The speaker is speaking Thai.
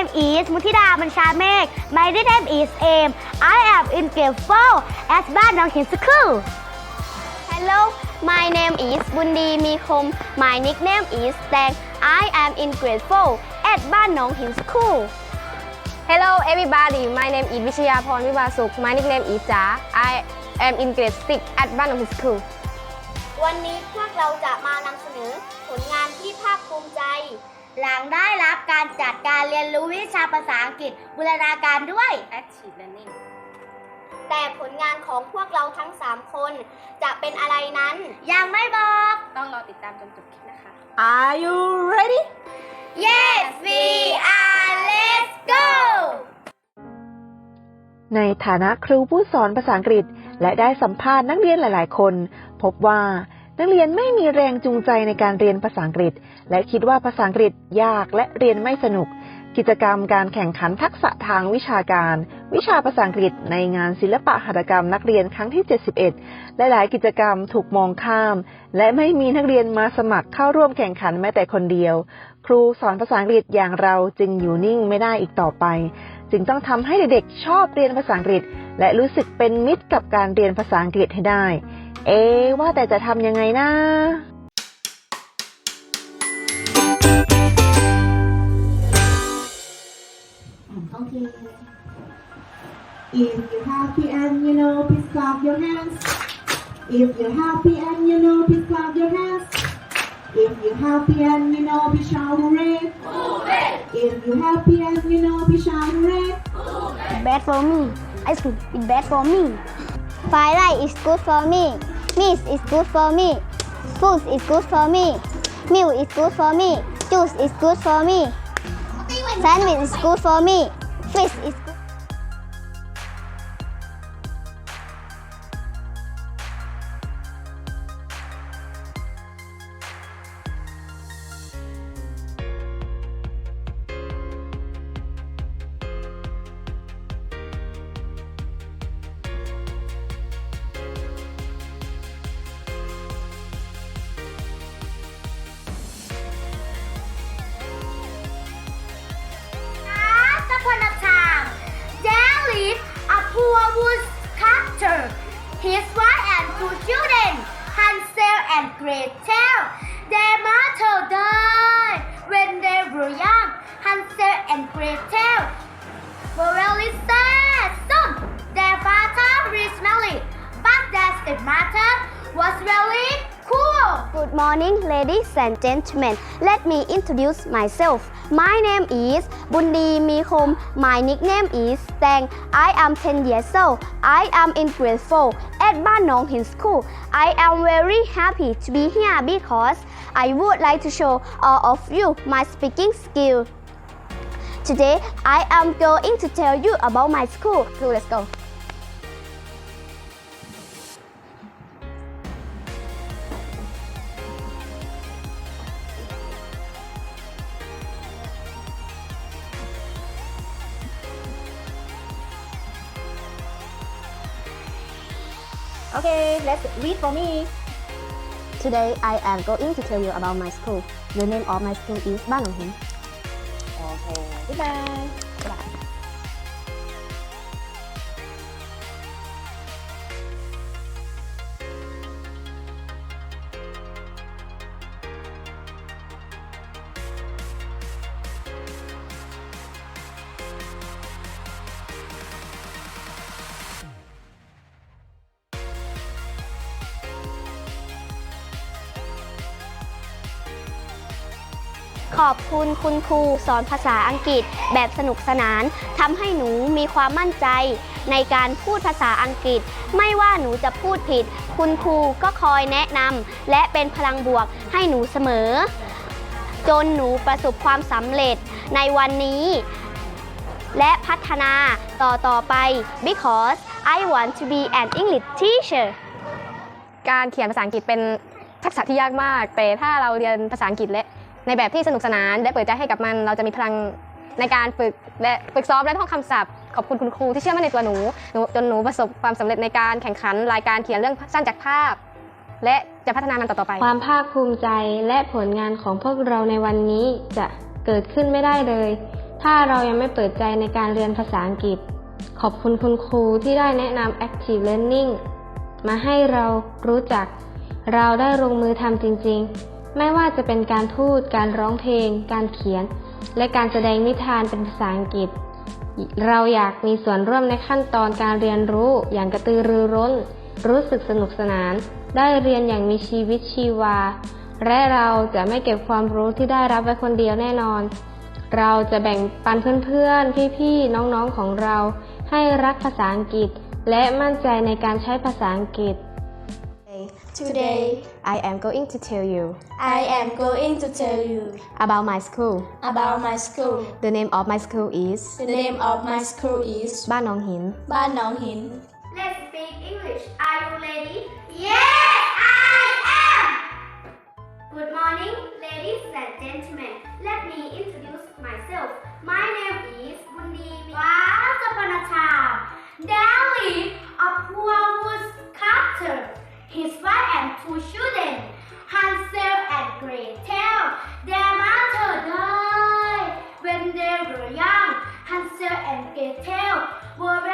name is Mutida Manshamek. My nickname is Aim. I am in grade 4 at Ban Nong Hin School. Hello, my name is Bundi Mikom. My nickname is Tang. I am in grade 4 at Ban Nong Hin School. Hello everybody, my name is Vishaya Pon Vivasuk. My nickname is Ja. I am in grade 6 at Ban Nong Hin School. วันนี้พวกเราจะมานำเสนอผลงานที่ภาคภูมิใจ หลังได้รับการจัดการเรียนรู้วิชาภาษาอังกฤษบูรณาการด้วย Active learning แต่ผลงานของพวกเราทั้ง 3 คนจะเป็นอะไรนั้น ยังไม่บอก ต้องรอติดตามจนจบคลิปนะคะ Are you ready Yes we are let's go ในฐานะครูผู้สอนภาษาอังกฤษ และได้สัมภาษณ์นักเรียนหลาย ๆ คน พบว่า นักเรียนไม่มีแรงจูงใจในการเรียนภาษาอังกฤษ และคิดว่าภาษาอังกฤษยากและเรียนไม่สนุก กิจกรรมการแข่งขันทักษะทางวิชาการ วิชาภาษาอังกฤษในงานศิลปะหัตถกรรมนักเรียนครั้งที่ 71ลหลายๆ กิจกรรมถูกมองข้าม และไม่มีนักเรียนมาสมัครเข้าร่วมแข่งขันแม้แต่คนเดียว ครูสอนภาษาอังกฤษอย่างเราจึงอยู่นิ่งไม่ได้อีกต่อไป จึงต้องทำให้เด็กๆชอบเรียนภาษาอังกฤษ และรู้สึกเป็นมิตรกับการเรียนภาษาอังกฤษให้ได้ เอ๊ะว่าแต่จะทำยังไงนะ Okay. If you're happy and you know, please clap your hands. If you're happy and you know, please clap your hands. If you're happy and you know, please shout hooray. If you're happy and you know, please shout hooray. bad for me ice cream is bad for me Firelight is good for me. Mist is good for me. Food is good for me. Milk is good for me. Juice is good for me. Sandwich is good for me. Fish is good. Gretel were very sad. Soon, their father but their stepmother was very cruel. Good morning, ladies and gentlemen. Let me introduce myself. My name is Bundi Mikom. My nickname is Tang. I am 10 years old. I am in grade 4 at Ban Nong Hin School. I am very happy to be here because I would like to show all of you my speaking skill. Today, I am going to tell you about my school. So let's go. Okay let's read for me Today, I am going to tell you about my school. The name of my school is Ban 哎，拜拜。拜拜。 ขอบคุณคุณครูสอนภาษาอังกฤษแบบสนุกสนานทำให้หนูมีความมั่นใจ ในการพูดภาษาอังกฤษ ไม่ว่าหนูจะพูดผิด คุณครูก็คอยแนะนำและเป็นพลังบวกให้หนูเสมอ จนหนูประสบความสำเร็จในวันนี้ และพัฒนาต่อต่อไป because I want to be an English teacher การเขียนภาษาอังกฤษเป็นทักษะที่ยากมาก แต่ถ้าเราเรียนภาษาอังกฤษและ ในแบบที่สนุกสนานและเปิดใจให้กับมัน เราจะมีพลังในการฝึกและฝึกซ้อมและท่องคำศัพท์ขอบคุณคุณครูที่เชื่อมั่นในตัวหนูหนูจนหนูประสบความสำเร็จในการแข่งขันรายการเขียนเรื่องสั้นจากภาพ และจะพัฒนามันต่อๆไป ความภาคภูมิใจและผลงานของพวกเราในวันนี้จะเกิดขึ้นไม่ได้เลย ถ้าเรายังไม่เปิดใจในการเรียนภาษาอังกฤษ ขอบคุณคุณครูที่ได้แนะนำ Active Learning มาให้เรารู้จัก เราได้ลงมือทำจริง ๆ ไม่ว่าจะเป็นการพูด การร้องเพลง การเขียน และการแสดงนิทานเป็นภาษาอังกฤษ เราอยากมีส่วนร่วมในขั้นตอนการเรียนรู้อย่างกระตือรือร้น รู้สึกสนุกสนาน ได้เรียนอย่างมีชีวิตชีวา และเราจะไม่เก็บความรู้ที่ได้รับไว้คนเดียวแน่นอน เราจะแบ่งปันเพื่อนๆ พี่ๆ น้องๆ ของเรา ให้รักภาษาอังกฤษ และมั่นใจในการใช้ภาษาอังกฤษ Today, I am going to tell you. I am going to tell you about my school. About my school. The name of my school is. The name of my school is. Ban Nong Hin. Ban Nong Hin. Let's speak English. Are you ready? Yes, I am. Good morning, ladies and gentlemen. Let me introduce myself. My name is Bundi Once upon a time. 给 tail，我们。